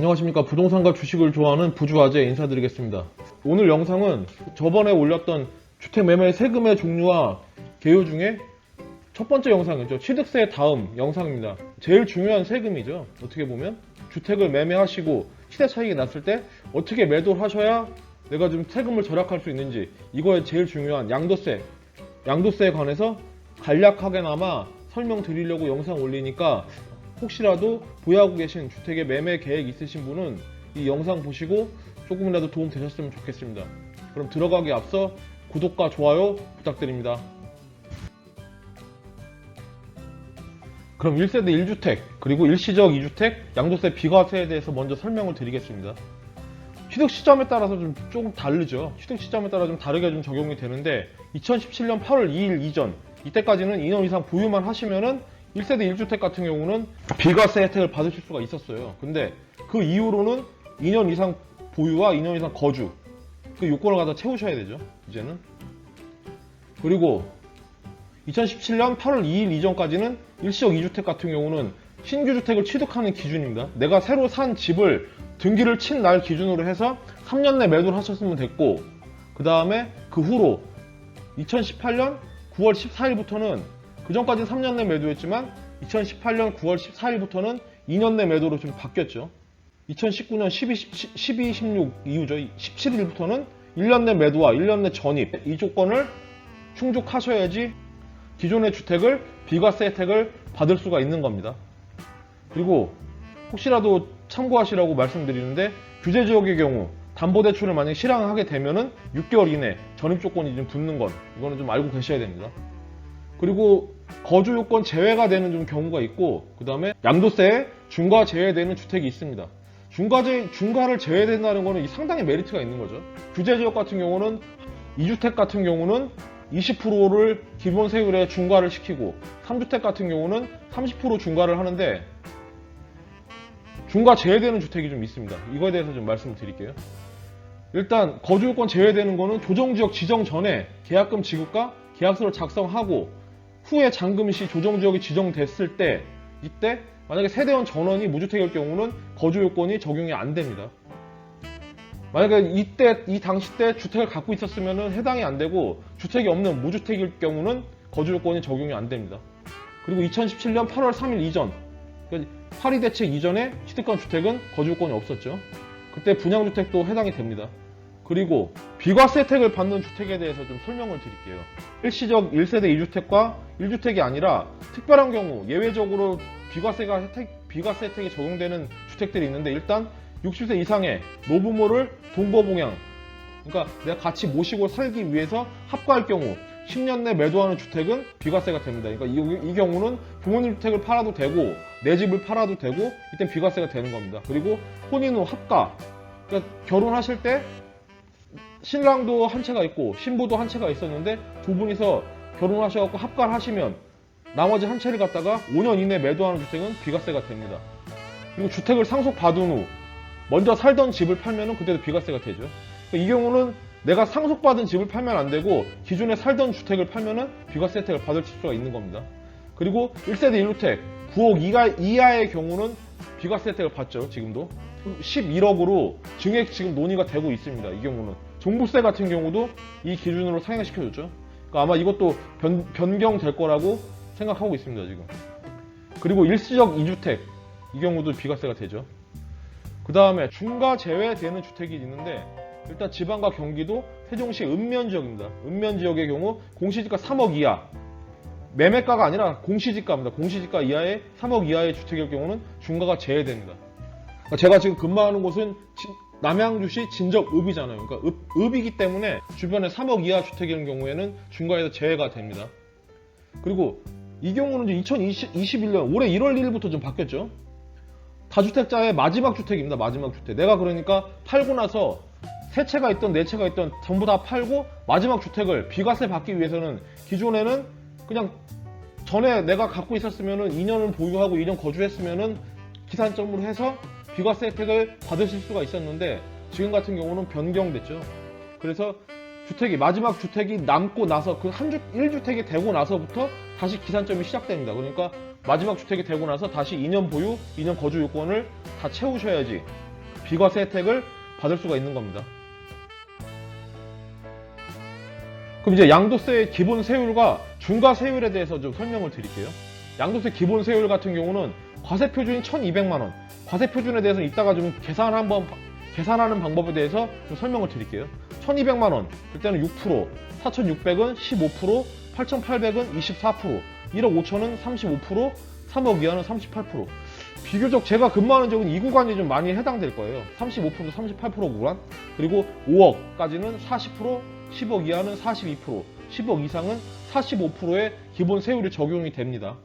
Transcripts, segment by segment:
안녕하십니까. 부동산과 주식을 좋아하는 부주아재 인사드리겠습니다. 오늘 영상은 저번에 올렸던 주택 매매 세금의 종류와 개요 중에 첫 번째 영상이죠. 취득세 다음 영상입니다. 제일 중요한 세금이죠. 어떻게 보면 주택을 매매하시고 시세 차익이 났을 때 어떻게 매도를 하셔야 내가 좀 세금을 절약할 수 있는지 이거에 제일 중요한 양도세. 양도세에 관해서 간략하게나마 설명드리려고 영상 올리니까 혹시라도 보유하고 계신 주택의 매매 계획 있으신 분은 이 영상 보시고 조금이라도 도움 되셨으면 좋겠습니다. 그럼 들어가기 앞서 구독과 좋아요 부탁드립니다. 그럼 1세대 1주택 그리고 일시적 2주택 양도세 비과세에 대해서 먼저 설명을 드리겠습니다. 취득 시점에 따라서 좀 조금 다르죠. 취득 시점에 따라 좀 다르게 좀 적용이 되는데 2017년 8월 2일 이전 이때까지는 2년 이상 보유만 하시면은 1세대 1주택 같은 경우는 비과세 혜택을 받으실 수가 있었어요. 근데 그 이후로는 2년 이상 보유와 2년 이상 거주 그 요건을 갖다 채우셔야 되죠. 이제는 그리고 2017년 8월 2일 이전까지는 일시적 2주택 같은 경우는 신규 주택을 취득하는 기준입니다. 내가 새로 산 집을 등기를 친 날 기준으로 해서 3년 내 매도를 하셨으면 됐고 그 다음에 그 후로 2018년 9월 14일부터는 그 전까지는 3년 내 매도였지만 2018년 9월 14일부터는 2년 내 매도로 좀 바뀌었죠. 2019년 12, 12, 16 이후죠. 17일부터는 1년 내 매도와 1년 내 전입 이 조건을 충족하셔야지 기존의 주택을 비과세 혜택을 받을 수가 있는 겁니다. 그리고 혹시라도 참고하시라고 말씀드리는데 규제 지역의 경우 담보대출을 만약에 실행하게 되면은 6개월 이내 전입 조건이 좀 붙는 건 이거는 좀 알고 계셔야 됩니다. 그리고 거주 요건 제외가 되는 좀 경우가 있고 그 다음에 양도세에 중과 제외되는 주택이 있습니다. 중과제 중과를 제외된다는 거는 상당히 메리트가 있는 거죠. 규제 지역 같은 경우는 2주택 같은 경우는 20%를 기본 세율에 중과를 시키고 3주택 같은 경우는 30% 중과를 하는데 중과 제외되는 주택이 좀 있습니다. 이거에 대해서 좀 말씀드릴게요. 일단 거주요건 제외되는 거는 조정지역 지정 전에 계약금 지급과 계약서를 작성하고 후에 잔금 시 조정지역이 지정됐을 때 이때 만약에 세대원 전원이 무주택일 경우는 거주 요건이 적용이 안 됩니다. 만약에 이때 이 당시 때 주택을 갖고 있었으면 해당이 안 되고 주택이 없는 무주택일 경우는 거주 요건이 적용이 안 됩니다. 그리고 2017년 8월 3일 이전 그러니까 파리 대책 이전에 취득한 주택은 거주 요건이 없었죠. 그때 분양주택도 해당이 됩니다. 그리고 비과세 혜택을 받는 주택에 대해서 좀 설명을 드릴게요. 일시적 1세대 2주택과 1주택이 아니라 특별한 경우 예외적으로 비과세가 혜택, 비과세 혜택이 적용되는 주택들이 있는데 일단 60세 이상의 노부모를 동거봉양 그러니까 내가 같이 모시고 살기 위해서 합가할 경우 10년 내 매도하는 주택은 비과세가 됩니다. 그러니까 이, 이 경우는 부모님 주택을 팔아도 되고 내 집을 팔아도 되고 이땐 비과세가 되는 겁니다. 그리고 혼인 후 합가 그러니까 결혼하실 때 신랑도 한 채가 있고 신부도 한 채가 있었는데 두 분이서 결혼하셔갖고 합가를 하시면 나머지 한 채를 갖다가 5년 이내 매도하는 주택은 비과세가 됩니다. 그리고 주택을 상속받은 후 먼저 살던 집을 팔면은 그때도 비과세가 되죠. 그러니까 이 경우는 내가 상속받은 집을 팔면 안 되고 기존에 살던 주택을 팔면은 비과세 혜택을 받을 수가 있는 겁니다. 그리고 1세대 1주택 9억 이하, 이하의 경우는 비과세 혜택을 받죠. 지금도 11억으로 증액 지금 논의가 되고 있습니다. 이 경우는 종부세 같은 경우도 이 기준으로 상향시켜줬죠. 그러니까 아마 이것도 변, 변경될 거라고 생각하고 있습니다. 지금. 그리고 일시적 2주택 이 경우도 비과세가 되죠. 그 다음에 중과 제외되는 주택이 있는데 일단 지방과 경기도 세종시 읍면 지역입니다. 읍면 지역의 경우 공시지가 3억 이하 매매가가 아니라 공시지가입니다. 공시지가 이하의 3억 이하의 주택일 경우는 중과가 제외됩니다. 그러니까 제가 지금 근무하는 곳은 진- 남양주시 진적 읍이잖아요. 그러니까 읍, 읍이기 때문에 주변에 3억 이하 주택일 경우에는 중과에서 제외가 됩니다. 그리고 이 경우는 이제 2021년 올해 1월 1일부터 좀 바뀌었죠. 다주택자의 마지막 주택입니다. 마지막 주택. 내가 그러니까 팔고 나서 세 채가 있던 네 채가 있던 전부 다 팔고 마지막 주택을 비과세 받기 위해서는 기존에는 그냥 전에 내가 갖고 있었으면은 2년을 보유하고 2년 거주했으면은 기산점으로 해서 비과세 혜택을 받으실 수가 있었는데 지금 같은 경우는 변경됐죠. 그래서 주택이 마지막 주택이 남고 나서 그 한 주 1주택이 되고 나서부터 다시 기산점이 시작됩니다. 그러니까 마지막 주택이 되고 나서 다시 2년 보유, 2년 거주 요건을 다 채우셔야지 비과세 혜택을 받을 수가 있는 겁니다. 그럼 이제 양도세의 기본 세율과 중과 세율에 대해서 좀 설명을 드릴게요. 양도세 기본 세율 같은 경우는 과세 표준이 1,200만 원. 과세 표준에 대해서는 이따가 좀 계산 한번 계산하는 방법에 대해서 좀 설명을 드릴게요. 1,200만 원. 그때는 6%, 4,600은 15%, 8,800은 24%, 1억 5천은 35%, 3억 이하는 38%. 비교적 제가 근무하는 적은 이 구간이 좀 많이 해당될 거예요. 35% 38% 구간. 그리고 5억까지는 40%, 10억 이하는 42%, 10억 이상은 45%의 기본 세율이 적용이 됩니다.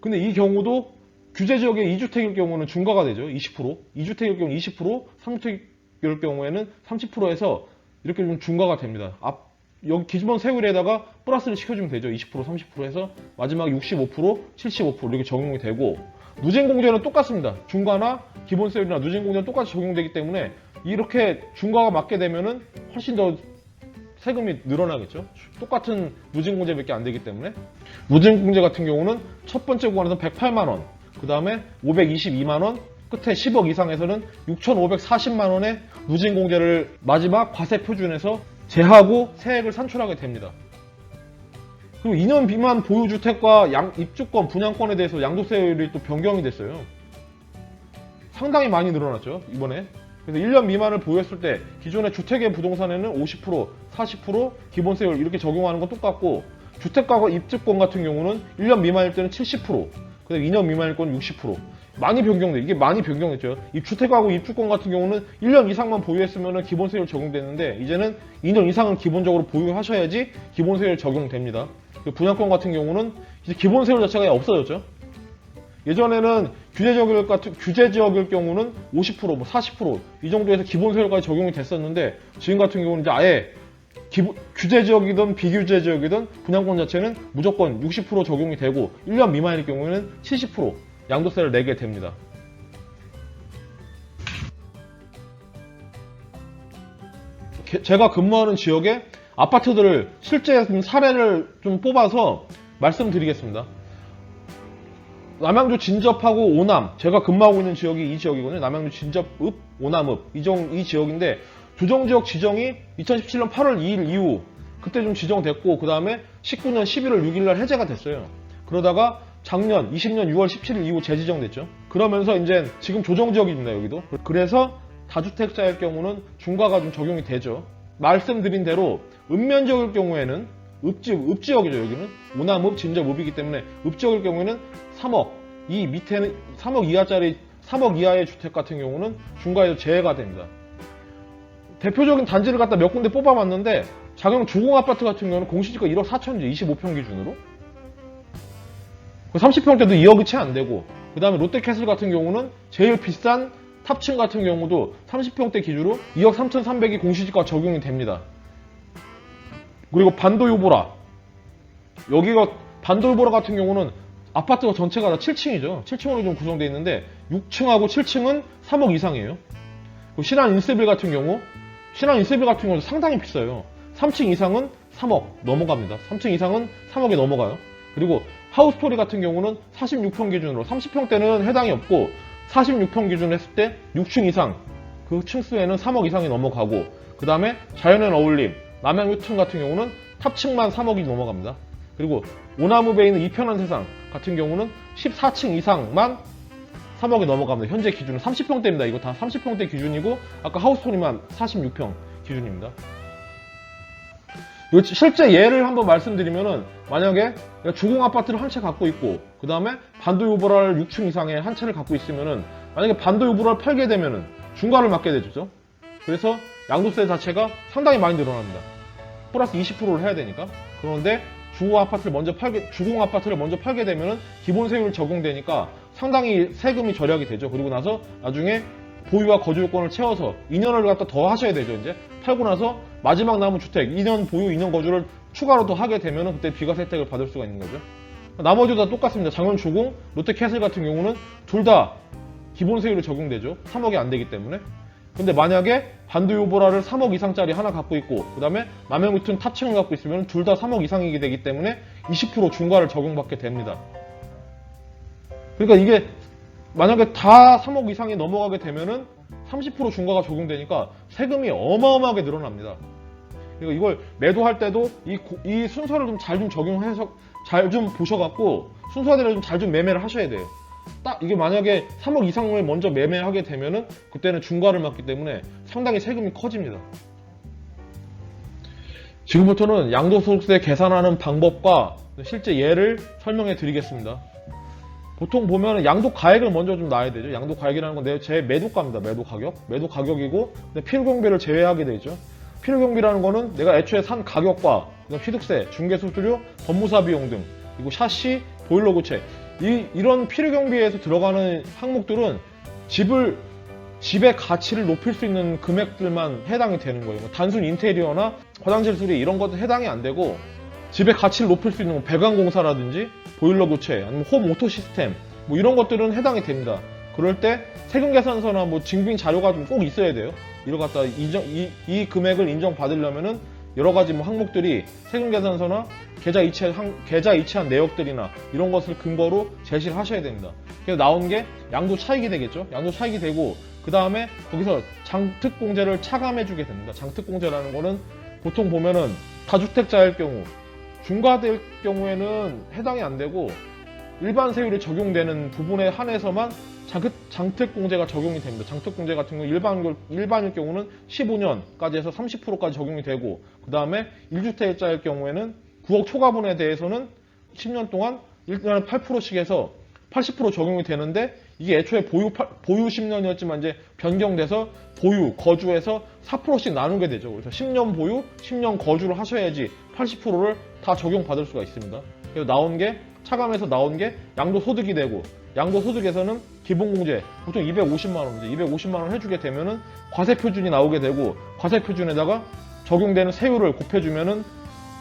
근데 이 경우도 규제 지역의 2주택일 경우는 중과가 되죠. 20%. 2주택일 경우 20%, 3주택일 경우에는 30%에서 이렇게 좀 중과가 됩니다. 앞 여기 기본 세율에다가 플러스를 시켜주면 되죠. 20%, 30%에서 마지막 65%, 75% 이렇게 적용이 되고 누진공제는 똑같습니다. 중과나 기본 세율이나 누진공제는 똑같이 적용되기 때문에 이렇게 중과가 맞게 되면은 훨씬 더 세금이 늘어나겠죠. 똑같은 누진공제밖에 안 되기 때문에 누진공제 같은 경우는 첫 번째 구간에서 108만 원, 그 다음에 522만 원, 끝에 10억 이상에서는 6,540만 원의 누진공제를 마지막 과세 표준에서 제하고 세액을 산출하게 됩니다. 그리고 2년 미만 보유주택과 양- 입주권, 분양권에 대해서 양도세율이 또 변경이 됐어요. 상당히 많이 늘어났죠, 이번에. 그래서 1년 미만을 보유했을 때 기존의 주택의 부동산에는 50%, 40% 기본세율 이렇게 적용하는 건 똑같고 주택가가 입주권 같은 경우는 1년 미만일 때는 70%, 그다음 2년 미만일 건 60%. 많이 변경돼. 이게 많이 변경했죠. 이 주택하고 입주권 같은 경우는 1년 이상만 보유했으면 기본세율 적용되는데 이제는 2년 이상은 기본적으로 보유하셔야지 기본세율 적용됩니다. 그 분양권 같은 경우는 이제 기본세율 자체가 없어졌죠. 예전에는 규제 지역일 같은 규제 지역일 경우는 50%, 뭐 40%이 정도에서 기본 세율까지 적용이 됐었는데 지금 같은 경우는 이제 아예 기본- 규제 지역이든 비규제 지역이든 분양권 자체는 무조건 60% 적용이 되고 1년 미만일 경우에는 70% 양도세를 내게 됩니다. 게- 제가 근무하는 지역에 아파트들을 실제 좀 사례를 좀 뽑아서 말씀드리겠습니다. 남양주 진접하고 오남 제가 근무하고 있는 지역이 이 지역이거든요. 남양주 진접읍, 오남읍 이, 정, 이 지역인데 조정 지역 지정이 2017년 8월 2일 이후 그때 좀 지정됐고 그 다음에 19년 11월 6일 날 해제가 됐어요. 그러다가 작년 20년 6월 17일 이후 재지정됐죠. 그러면서 이제 지금 조정 지역입니다 여기도. 그래서 다주택자일 경우는 중과가 좀 적용이 되죠. 말씀드린 대로 읍면 지역일 경우에는 읍지역, 읍지역이죠 여기는 오남읍, 진접읍이기 때문에 읍지역일 경우에는 3억 이 밑에는 3억 이하짜리 3억 이하의 주택 같은 경우는 중과에서 제외가 됩니다. 대표적인 단지를 갖다 몇 군데 뽑아봤는데 작용 주공 아파트 같은 경우는 공시지가 1억 4천지 25평 기준으로 30평대도 2억이 채 안 되고 그 다음에 롯데캐슬 같은 경우는 제일 비싼 탑층 같은 경우도 30평대 기준으로 2억 3,300이 공시지가 적용이 됩니다. 그리고 반도유보라 여기가 반도유보라 같은 경우는 아파트가 전체가 다 7층이죠. 7층으로 좀 구성되어 있는데 6층하고 7층은 3억 이상이에요. 신한 인세빌 같은 경우 신한 인세빌 같은 경우는 상당히 비싸요. 3층 이상은 3억 넘어갑니다. 3층 이상은 3억이 넘어가요. 그리고 하우스토리 같은 경우는 46평 기준으로 30평대는 해당이 없고 46평 기준으로 했을 때 6층 이상 그 층수에는 3억 이상이 넘어가고 그 다음에 자연의 어울림 남양유층 같은 경우는 탑층만 3억이 넘어갑니다. 그리고 오나무베에 있는 이편한 세상 같은 경우는 14층 이상만 3억이 넘어갑니다. 현재 기준은 30평대입니다. 이거 다 30평대 기준이고 아까 하우스토리만 46평 기준입니다. 실제 예를 한번 말씀드리면은 만약에 주공 아파트를 한 채 갖고 있고 그 다음에 반도 유보라를 6층 이상의 한 채를 갖고 있으면은 만약에 반도 유보라를 팔게 되면은 중과를 맞게 되죠. 그래서 양도세 자체가 상당히 많이 늘어납니다. 플러스 20%를 해야 되니까. 그런데 주거 아파트를 먼저 팔게 주공 아파트를 먼저 팔게 되면은 기본 세율 적용되니까 상당히 세금이 절약이 되죠. 그리고 나서 나중에 보유와 거주 요건을 채워서 2년을 갖다 더 하셔야 되죠. 이제 팔고 나서 마지막 남은 주택 2년 보유 2년 거주를 추가로 더 하게 되면은 그때 비과세 혜택을 받을 수가 있는 거죠. 나머지도 다 똑같습니다. 장원 주공, 롯데캐슬 같은 경우는 둘 다 기본 세율이 적용되죠. 3억이 안 되기 때문에. 근데 만약에 반도요보라를 3억 이상짜리 하나 갖고 있고 그 다음에 남양유튼 탑층을 갖고 있으면 둘 다 3억 이상이게 되기 때문에 20% 중과를 적용받게 됩니다. 그러니까 이게 만약에 다 3억 이상이 넘어가게 되면은 30% 중과가 적용되니까 세금이 어마어마하게 늘어납니다. 그리고 이걸 매도할 때도 이, 고- 이 순서를 좀잘좀 적용해서 잘 좀 보셔갖고 순서대로 좀 잘 좀 매매를 하셔야 돼요. 딱 이게 만약에 3억 이상을 먼저 매매하게 되면은 그때는 중과를 맞기 때문에 상당히 세금이 커집니다. 지금부터는 양도소득세 계산하는 방법과 실제 예를 설명해 드리겠습니다. 보통 보면 양도 가액을 먼저 좀 놔야 되죠. 양도 가액이라는 건내제 매도가입니다. 매도 가격. 매도 가격이고 근데 필요경비를 제외하게 되죠. 필요경비라는 거는 내가 애초에 산 가격과 취득세, 중개수수료, 법무사 비용 등 그리고 샤시, 보일러 교체 이 이런 필요 경비에서 들어가는 항목들은 집을 집의 가치를 높일 수 있는 금액들만 해당이 되는 거예요. 뭐 단순 인테리어나 화장실 수리 이런 것도 해당이 안 되고 집의 가치를 높일 수 있는 뭐 배관 공사라든지 보일러 교체 아니면 홈 오토 시스템 뭐 이런 것들은 해당이 됩니다. 그럴 때 세금 계산서나 뭐 증빙 자료가 좀 꼭 있어야 돼요. 이걸 갖다 인정 이, 이 금액을 인정받으려면은 여러 가지 뭐 항목들이 세금 계산서나 계좌 이체 항- 계좌 이체한 내역들이나 이런 것을 근거로 제시를 하셔야 됩니다. 그래서 나온 게 양도 차익이 되겠죠. 양도 차익이 되고 그 다음에 거기서 장특 공제를 차감해 주게 됩니다. 장특 공제라는 거는 보통 보면은 다주택자일 경우 중과될 경우에는 해당이 안 되고 일반 세율이 적용되는 부분에 한해서만 장특, 공제가 적용이 됩니다. 장특 공제 같은 경우 일반, 일반일 경우는 15년까지 해서 30%까지 적용이 되고 그 다음에 1주택자일 경우에는 9억 초과분에 대해서는 10년 동안 1년에 8%씩 해서 80% 적용이 되는데 이게 애초에 보유, 팔- 보유 10년이었지만 이제 변경돼서 보유, 거주해서 4%씩 나누게 되죠. 그래서 10년 보유, 10년 거주를 하셔야지 80%를 다 적용받을 수가 있습니다. 그래서 나온 게 차감해서 나온 게 양도소득이 되고 양도소득에서는 기본공제 보통 250만 원이죠. 250만 원 해주게 되면은 과세표준이 나오게 되고 과세표준에다가 적용되는 세율을 곱해주면은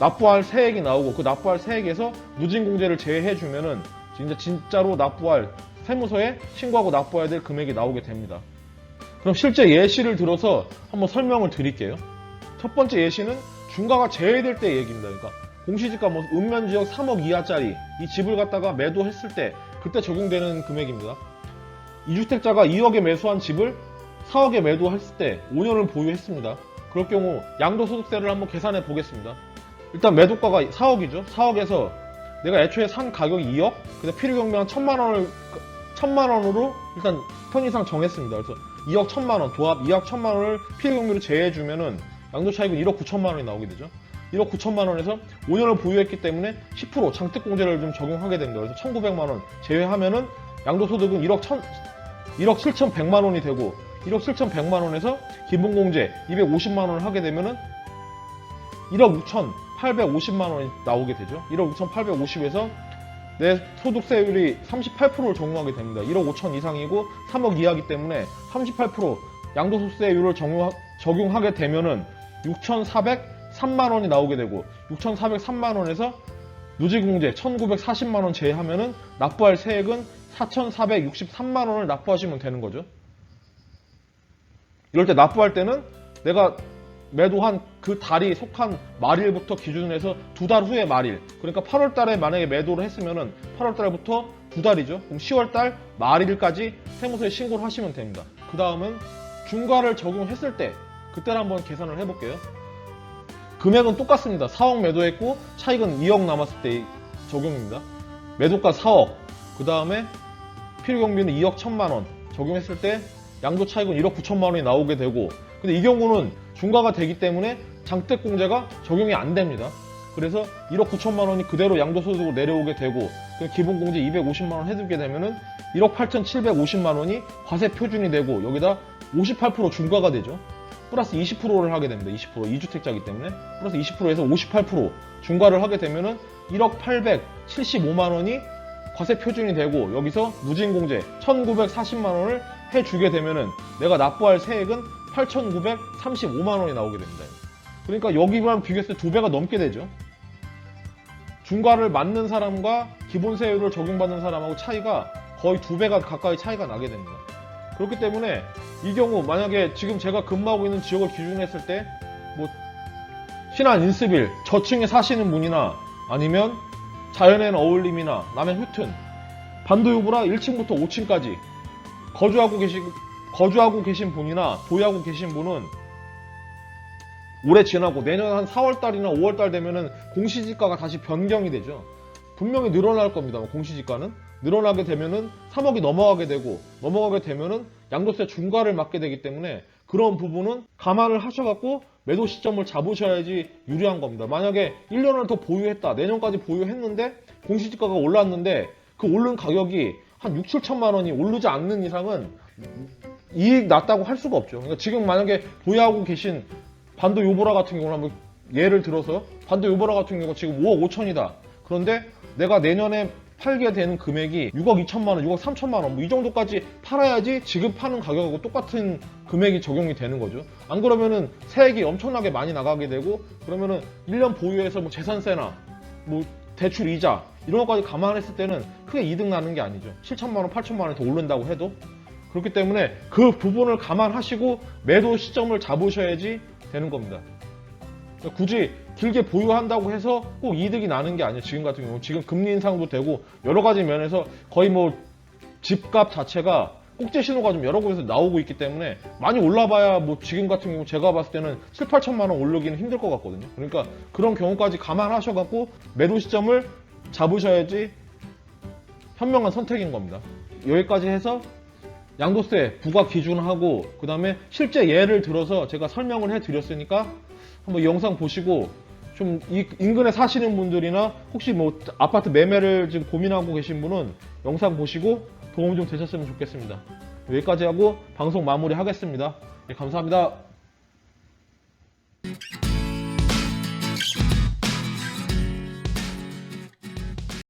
납부할 세액이 나오고 그 납부할 세액에서 누진공제를 제외해주면은 진짜 진짜로 납부할 세무서에 신고하고 납부해야 될 금액이 나오게 됩니다. 그럼 실제 예시를 들어서 한번 설명을 드릴게요. 첫 번째 예시는 중과가 제외될 때 얘기입니다. 그러니까 공시지가 뭐 읍면 지역 3억 이하짜리 이 집을 갖다가 매도했을 때 그때 적용되는 금액입니다. 2주택자가 2억에 매수한 집을 4억에 매도했을 때 5년을 보유했습니다. 그럴 경우 양도소득세를 한번 계산해 보겠습니다. 일단 매도가가 4억이죠. 4억에서 내가 애초에 산 가격이 2억, 근데 필요경비 한 1천만 원을 1천만 원으로 일단 편의상 정했습니다. 그래서 2억 1천만 원, 도합 2억 1천만 원을 필요경비로 제외해 주면은 양도 차익은 1억 9천만 원이 나오게 되죠. 1억 9천만 원에서 5년을 보유했기 때문에 10% 장특공제를 좀 적용하게 됩니다. 그래서 1,900만 원 제외하면은 양도소득은 1억 1 1억 7,100만 원이 되고 1억 7,100만 원에서 기본공제 250만 원을 하게 되면은 1억 6,850만 원이 나오게 되죠. 1억 6,850에서 내 소득세율이 38%를 적용하게 됩니다. 1억 5천 이상이고 3억 이하기 때문에 38% 양도소득세율을 적용, 적용하게 되면은 6,403만 원이 나오게 되고 6,403만 원에서 누지공제 1,940만 원 제외하면은 납부할 세액은 4,463만 원을 납부하시면 되는 거죠. 이럴 때 납부할 때는 내가 매도한 그 달이 속한 말일부터 기준해서 두 달 후의 말일. 그러니까 8월 달에 만약에 매도를 했으면은 8월 달부터 두 달이죠. 그럼 10월 달 말일까지 세무서에 신고를 하시면 됩니다. 그 다음은 중과를 적용했을 때 그때를 한번 계산을 해볼게요. 금액은 똑같습니다. 4억 매도했고 차익은 2억 남았을 때 적용입니다. 매도가 4억. 그 다음에 필요경비는 2억 1천만 원 적용했을 때 양도 차익은 1억 9천만 원이 나오게 되고 근데 이 경우는 중과가 되기 때문에 장택공제가 적용이 안 됩니다. 그래서 1억 9천만 원이 그대로 양도소득으로 내려오게 되고 그 기본공제 250만 원 해두게 되면은 1억 8,750만 원이 과세 표준이 되고 여기다 58% 중과가 되죠. 플러스 20%를 하게 됩니다. 20% 2주택자이기 때문에 플러스 20%에서 58% 중과를 하게 되면은 1억 875만 원이 과세 표준이 되고 여기서 누진공제 1,940만 원을 해주게 되면은 내가 납부할 세액은 8,935만 원이 나오게 됩니다. 그러니까 여기만 비교했을 때 두 배가 넘게 되죠. 중과를 맞는 사람과 기본세율을 적용받는 사람하고 차이가 거의 두 배가 가까이 차이가 나게 됩니다. 그렇기 때문에 이 경우 만약에 지금 제가 근무하고 있는 지역을 기준 했을 때 뭐 신안 인스빌 저층에 사시는 분이나 아니면 자연에는 어울림이나 남해 휴튼 반도유부라 1층부터 5층까지 거주하고 계시 거주하고 계신 분이나 보유하고 계신 분은 올해 지나고 내년 한 4월달이나 5월달 되면은 공시지가가 다시 변경이 되죠. 분명히 늘어날 겁니다. 공시지가는 늘어나게 되면은 3억이 넘어가게 되고 넘어가게 되면은 양도세 중과를 맞게 되기 때문에 그런 부분은 감안을 하셔갖고 매도 시점을 잡으셔야지 유리한 겁니다. 만약에 1년을 더 보유했다, 내년까지 보유했는데 공시지가가 올랐는데 그 오른 가격이 한 6, 7천만 원이 오르지 않는 이상은 이익 났다고 할 수가 없죠. 그러니까 지금 만약에 보유하고 계신 반도 요보라 같은 경우는 한번 예를 들어서 반도 요보라 같은 경우가 지금 5억 5천이다. 그런데 내가 내년에 팔게 되는 금액이 6억 2천만 원, 6억 3천만 원, 뭐 이 정도까지 팔아야지 지금 파는 가격하고 똑같은 금액이 적용이 되는 거죠. 안 그러면은 세액이 엄청나게 많이 나가게 되고 그러면은 1년 보유해서 뭐 재산세나 뭐 대출 이자 이런 것까지 감안했을 때는 크게 이득 나는 게 아니죠. 7천만 원, 8천만 원이 더 오른다고 해도 그렇기 때문에 그 부분을 감안하시고 매도 시점을 잡으셔야지 되는 겁니다. 굳이 길게 보유한다고 해서 꼭 이득이 나는 게 아니에요. 지금 같은 경우 지금 금리 인상도 되고 여러 가지 면에서 거의 뭐 집값 자체가 꼭지 신호가 좀 여러 곳에서 나오고 있기 때문에 많이 올라봐야 뭐 지금 같은 경우 제가 봤을 때는 7, 8천만 원 오르기는 힘들 것 같거든요. 그러니까 그런 경우까지 감안하셔갖고 매도 시점을 잡으셔야지 현명한 선택인 겁니다. 여기까지 해서 양도세 부과 기준하고 그 다음에 실제 예를 들어서 제가 설명을 해드렸으니까 한번 이 영상 보시고 좀 이 인근에 사시는 분들이나 혹시 뭐 아파트 매매를 지금 고민하고 계신 분은 영상 보시고 도움 좀 되셨으면 좋겠습니다. 여기까지 하고 방송 마무리 하겠습니다. 네, 감사합니다.